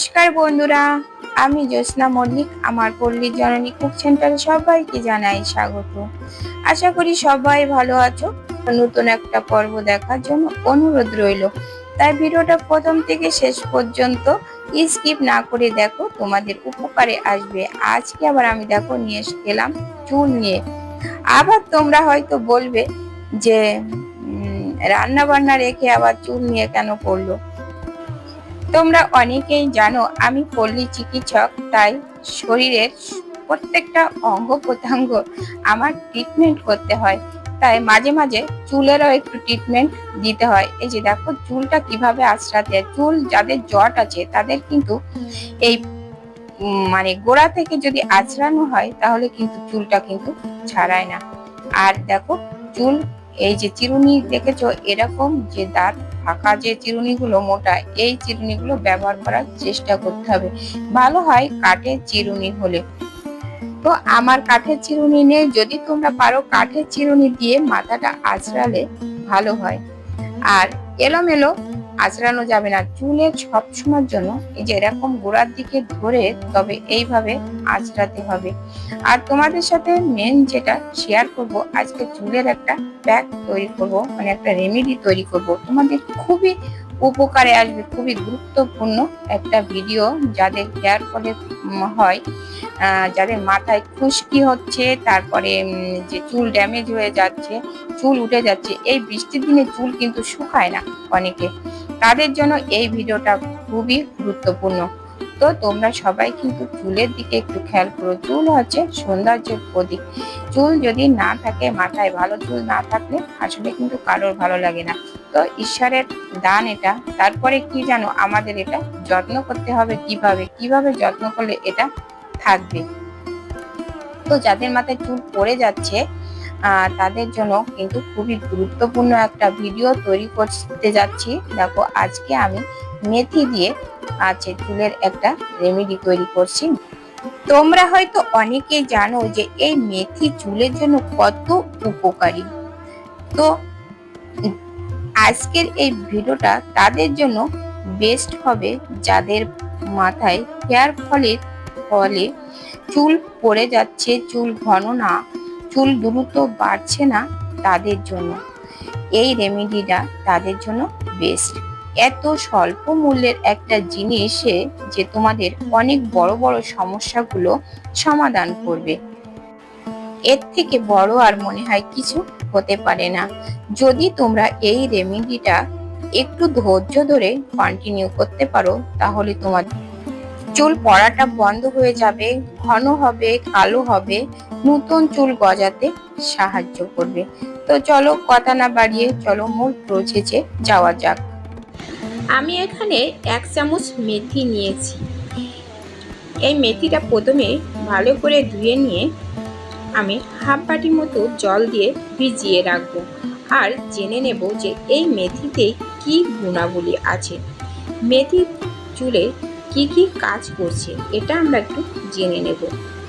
নমস্কার বন্ধুরা, আমি জ্যোৎস্না মল্লিক, আমার পল্লীর জননী কুক সেন্টারে সবাইকে জানাই স্বাগত। আশা করি সবাই ভালো আছো নতুন একটা পর্ব দেখার জন্য অনুরোধ রইল। তাই ভিডিওটা প্রথম থেকে শেষ পর্যন্ত স্কিপ না করে দেখো, তোমাদের উপকারে আসবে। আজকে আবার আমি দেখো, নিয়ে এলাম চুল নিয়ে। আবার তোমরা হয়তো বলবে যে রান্না বান্না রেখে আবার চুল নিয়ে কেন করল? তোমরা অনেকেই জানো, আমি পল্লী চিকিৎসক, তাই শরীরের প্রত্যেকটা অঙ্গ প্রত্যঙ্গ আমার ট্রিটমেন্ট করতে হয়। তাই মাঝে মাঝে চুলেরও একটু ট্রিটমেন্ট দিতে হয়। এই যে দেখো, চুলটা কীভাবে আশ্রাতে চুল যাদের জট আছে, তাদের কিন্তু এই মানে গোড়া থেকে যদি আছড়ানো হয়, তাহলে কিন্তু চুলটা কিন্তু ছাড়ায় না। আর দেখো, চুল এই যে চিরুনি দেখেছ, এরকম যে দাঁত ফাঁকা যে চিরুনিগুলো, মোটা, এই চিরুনিগুলো ব্যবহার করার চেষ্টা করতে হবে। ভালো হয় কাঠের চিরুনি হলে। তো আমার কাঠের চিরুনি নেই যদি তোমরা পারো কাঠের চিরুনি দিয়ে মাথাটা আঁচড়ালে ভালো হয়। আর এলোমেলো আঁচড়ানো যাবে না। চুলের সবসময়ের জন্য এই যে এরকম গোড়ার দিকে ধরে তবে এইভাবে আঁচড়াতে হবে। আর তোমাদের সাথে মেন যেটা শেয়ার করব, আজকে চুলের একটা প্যাক তৈরি করব মানে একটা রেমেডি তৈরি করব। তোমাদের খুবই উপকারে আসবে। খুবই গুরুত্বপূর্ণ একটা ভিডিও যাদের হেয়ার ফলে হয় যাদের মাথায় খুশকি হচ্ছে, তারপরে যে চুল ড্যামেজ হয়ে যাচ্ছে, চুল উঠে যাচ্ছে, এই বৃষ্টির দিনে চুল কিন্তু শুকায় না অনেকে। তাদের জন্য এই ভিডিওটা খুবই গুরুত্বপূর্ণ। তো তোমরা সবাই কিন্তু চুলের দিকে একটু খেয়াল করো। চুল হচ্ছে সৌন্দর্যের প্রতীক। চুল যদি না থাকে, মাথায় ভালো চুল না থাকলে আসলে কিন্তু কারোর ভালো লাগে না। তো ঈশ্বরের দান এটা। তারপরে কি জানো? আমাদের এটা যত্ন করতে হবে কীভাবে? কীভাবে যত্ন করলে এটা থাকবে? তো যাদের মাথায় চুল পড়ে যাচ্ছে তাদের জন্য কিন্তু খুবই গুরুত্বপূর্ণ একটা ভিডিও তৈরি করতে যাচ্ছি। দেখো, আজকে আমি মেথি দিয়ে আছে চুলের একটা রেমেডি তৈরি করছি। তোমরা হয়তো অনেকেই জানো যে এই মেথি চুলের জন্য কত উপকারী। তো আজকের এই ভিডিওটা তাদের জন্য বেস্ট হবে যাদের মাথায় হেয়ার ফলের ফলে চুল পড়ে যাচ্ছে, চুল ঘন না, চুল দ্রুত বাড়ছে না তাদের জন্য। এই রেমেডিটা তাদের জন্য বেস্ট এত স্বল্প মূল্যের একটা জিনিসে যে তোমাদের অনেক বড় বড় সমস্যাগুলো সমাধান করবে। এর থেকে বড় আর মনে হয় কিছু হতে পারে না। যদি তোমরা এই রেমেডিটা একটু ধৈর্য ধরে কন্টিনিউ করতে পারো, তাহলে তোমার চুল পড়াটা বন্ধ হয়ে যাবে, ঘন হবে, কালো হবে, নতুন চুল গজাতে সাহায্য করবে। তো চলো কথা না বাড়িয়ে চলো মূল প্রসেসে যাওয়া যাক। আমি এখানে এক চামচ মেথি নিয়েছি। এই মেথিটা প্রথমে ভালো করে ধুয়ে নিয়ে আমি হাফ বাটি মতো জল দিয়ে ভিজিয়ে রাখব আর জেনে নেব যে এই মেথিতে কি গুণাবলী আছে। মেথি চুলে কি কি কাজ করছে, এটা আমরা একটু জেনে নেব।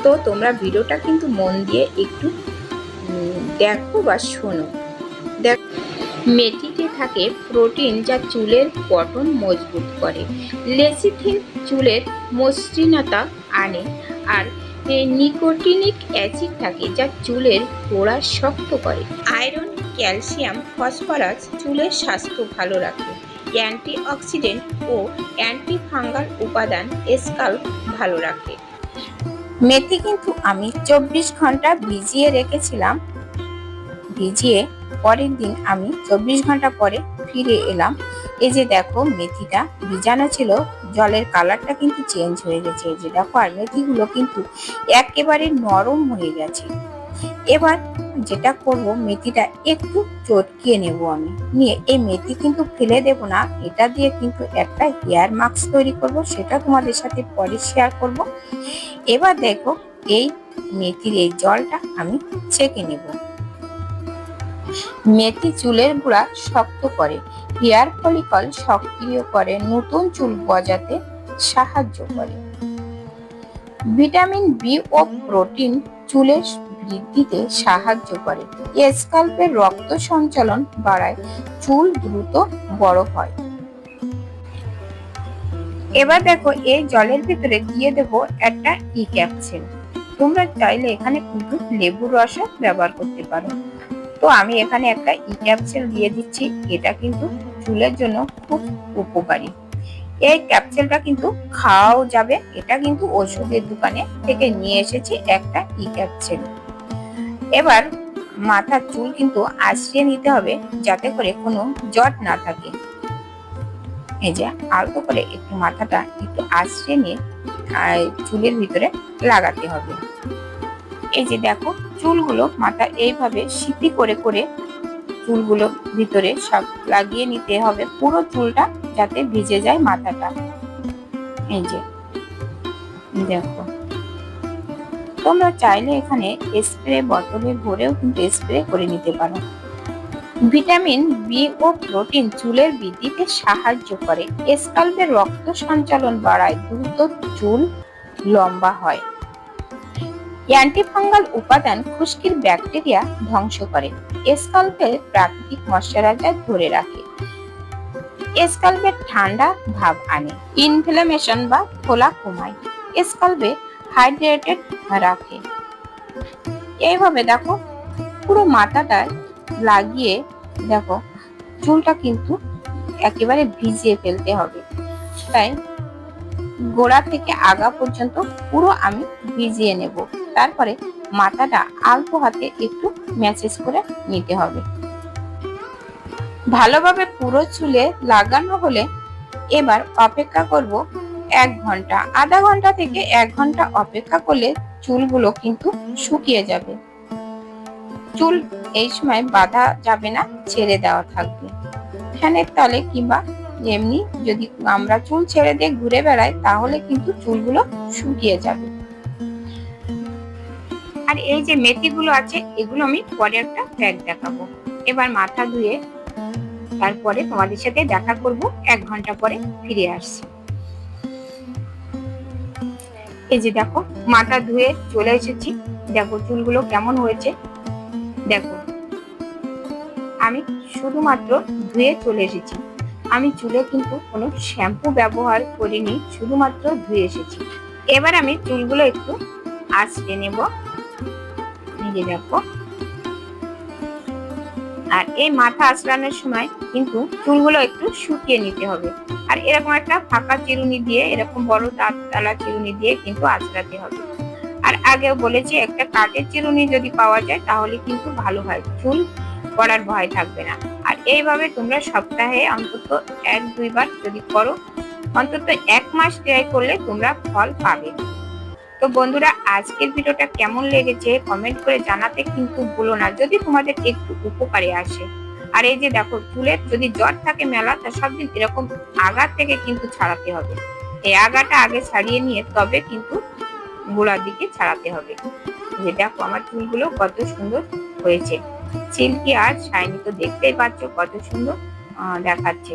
তো তোমরা ভিডিওটা কিন্তু মন দিয়ে একটু দেখো বা শোনো। দেখ, মেথিতে থাকে প্রোটিন যা চুলের গঠন মজবুত করে। লেসিথিন চুলের মসৃণতা আনে আর নিকোটিনিক অ্যাসিড থাকে যা চুলের গোড়া শক্ত করে। আয়রন, ক্যালসিয়াম, ফসফরাস চুলের স্বাস্থ্য ভালো রাখে। অ্যান্টি অক্সিডেন্ট ও অ্যান্টি ফাঙ্গাল উপাদান স্কাল্প ভালো রাখে। মেথি কিন্তু আমি চব্বিশ ঘণ্টা ভিজিয়ে রেখেছিলাম। ভিজিয়ে পরের দিন আমি চব্বিশ ঘণ্টা পরে ফিরে এলাম। এই যে দেখো মেথিটা ভিজানো ছিল, জলের কালারটা কিন্তু চেঞ্জ হয়ে গেছে। এই যে দেখো, আর মেথিগুলো কিন্তু একেবারে নরম হয়ে গেছে। এবার যেটা করব, মেথিটা একটু চটকিয়ে নেব আমি। নিয়ে এই মেথি কিন্তু ফেলে দেব না, এটা দিয়ে কিন্তু একটা হেয়ার মাস্ক তৈরি করব, সেটা তোমাদের সাথে পরে শেয়ার করব। এবার দেখো, এই মেথির এই জলটা আমি ছেঁকে নেব। মেথি চুলের গুঁড়া শক্ত করে। হেয়ার ফলিকল সক্রিয় করে, নতুন চুল গজাতে সাহায্য করে। ভিটামিন বি ও প্রোটিন চুলের বৃদ্ধিতে সাহায্য করে। স্কাল্পের রক্ত সঞ্চালন বাড়ায়, চুল দ্রুত বড় হয়। এবার দেখো, এই জলের ভিতরে দিয়ে দেবো একটা ই ক্যাপসুল। তোমরা চাইলে এখানে কিন্তু লেবুর রসও ব্যবহার করতে পারো। তো আমি এখানে একটা ই ক্যাপসুল দিয়ে দিচ্ছি। এটা কিন্তু চুলের জন্য খুব উপকারী। এই ক্যাপসুলটা কিন্তু খাওয়াও যাবে। এটা কিন্তু ওষুধের দোকানে থেকে নিয়ে এসেছি একটা ই ক্যাপসুল এবার মাথার চুল কিন্তু আশ্রিয়ে নিতে হবে যাতে করে কোনো জট না থাকে। এই যে আলতো করে একটু মাথাটা একটু আশ্রিয়ে নিয়ে চুলের ভিতরে লাগাতে হবে। এই যে দেখো চুলগুলো মাথা এইভাবে সিপি করে করে চুলগুলো ভিতরে সব লাগিয়ে নিতে হবে। পুরো চুলটা যাতে ভিজে যায় মাথাটা। এই যে, দেখো। তোমরা চাইলে এখানে স্প্রে বোতলে ভরেও কিন্তু স্প্রে করে নিতে পারো। ভিটামিন বি ও প্রোটিন চুলের বৃদ্ধিতে সাহায্য করে। স্কাল্পের রক্ত সঞ্চালন বাড়ায়, দ্রুত চুল লম্বা হয়। অ্যান্টিফাঙ্গাল উপাদান খুশকির ব্যাকটেরিয়া ধ্বংস করে। স্কাল্পের প্রাকৃতিক ময়শ্চারাইজার ধরে রাখে। স্কাল্পের ঠান্ডা ভাব আনে ইনফ্লামেশন বা ফোলা কমায়। স্কাল্পে হাইড্রেটেড রাখে। এইভাবে দেখো, পুরো মাথাটা লাগিয়ে দেখো, চুলটা কিন্তু একেবারে ভিজিয়ে ফেলতে হবে। তাই গোড়া থেকে আগা পর্যন্ত পুরো আমি ভিজিয়ে নেব। তারপরে মাথাটা আলতো হাতে একটু ম্যাসেজ করে নিতে হবে। ভালোভাবে পুরো চুলে লাগানো হলে এবার অপেক্ষা করব এক ঘণ্টা। আধা ঘণ্টা থেকে এক ঘণ্টা অপেক্ষা করলে চুলগুলো কিন্তু শুকিয়ে যাবে। চুল এই সময় বাঁধা যাবে না, ছেড়ে দেওয়া থাকবে। ফ্যানের তলে কিংবা এমনি যদি আমরা চুল ছেড়ে দিয়ে ঘুরে বেড়াই, তাহলে কিন্তু চুলগুলো শুকিয়ে যাবে। আর এই যে মেথিগুলো আছে, এগুলো আমি পরে একটা প্যাক দেখাবো। এবার মাথা ধুয়ে তারপরে তোমাদের সাথে দেখা করব, এক ঘণ্টা পরে ফিরে আসছি। এই যে দেখো, মাথা ধুয়ে চলে এসেছি। দেখো চুলগুলো কেমন হয়েছে। দেখো, আমি শুধুমাত্র ধুয়ে চলে এসেছি। আমি চুলে কিন্তু কোনো শ্যাম্পু ব্যবহার করিনি, শুধুমাত্র ধুয়ে এসেছি। এবার আমি চুলগুলো একটু আঁচড়ে নেব। নিজে দেখো আর এই মাথা আঁচড়ানোর সময় কিন্তু চুলগুলো একটু শুকিয়ে নিতে হবে। আর এরকম একটা ফাঁকা চিরুনি দিয়ে, এরকম বড় তালা চিরুনি দিয়ে কিন্তু আঁচড়াতে হবে। আর আগেও বলেছি, একটা কাঠের চিরুনি যদি পাওয়া যায়, তাহলে কিন্তু ভালো হয়। চুল পড়ার ভয় থাকবে না। আর এইভাবে তোমরা সপ্তাহে অন্তত এক দুইবার যদি করো, অন্তত এক মাস ট্রাই করলে তোমরা ফল পাবে। তো বন্ধুরা, আজকের ভিডিওটা কেমন লেগেছে কমেন্ট করে জানাতে কিন্তু ভুলো না। যদি তোমাদের একটু উপকারে আসে। আর এই যে দেখো, চুলের যদি জ্বর থাকে মেলা, তা সব দিন এরকম আগা থেকে কিন্তু ছাড়াতে হবে। এই আগাটা আগে ছাড়িয়ে নিয়ে তবে কিন্তু গোড়ার দিকে ছাড়াতে হবে। যে দেখো, আমার চুলগুলো কত সুন্দর হয়েছে। সিল্কি আর শাইনি তো দেখতেই পাচ্ছ কত সুন্দর দেখাচ্ছে।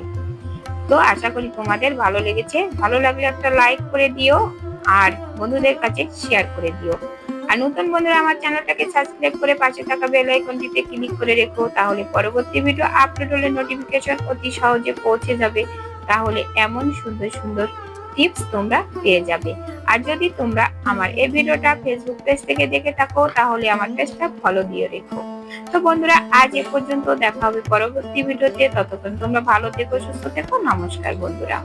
তো আশা করি তোমাদের ভালো লেগেছে। ভালো লাগলে একটা লাইক করে দিও। আর বন্ধুদের কাছে শেয়ার করে দিও। আর নতুন বন্ধুরা আমার চ্যানেলটাকে সাবস্ক্রাইব করে পাশে থাকা বেল আইকনটিতে ক্লিক করে রেখো, তাহলে পরবর্তী ভিডিও আপলোড হলে নোটিফিকেশন অতি সহজে পৌঁছে যাবে। তাহলে এমন সুন্দর সুন্দর টিপস তোমরা পেয়ে যাবে। আর যদি তোমরা আমার এই ভিডিওটা ফেসবুক পেজ থেকে দেখে থাকো, তাহলে আমার পেজটা ফলো দিয়ে রেখো। তো বন্ধুরা, আজ এ পর্যন্ত দেখা হবে পরবর্তী ভিডিওতে ততক্ষণ তোমরা ভালো থেকো, সুস্থ থেকো। নমস্কার বন্ধুরা।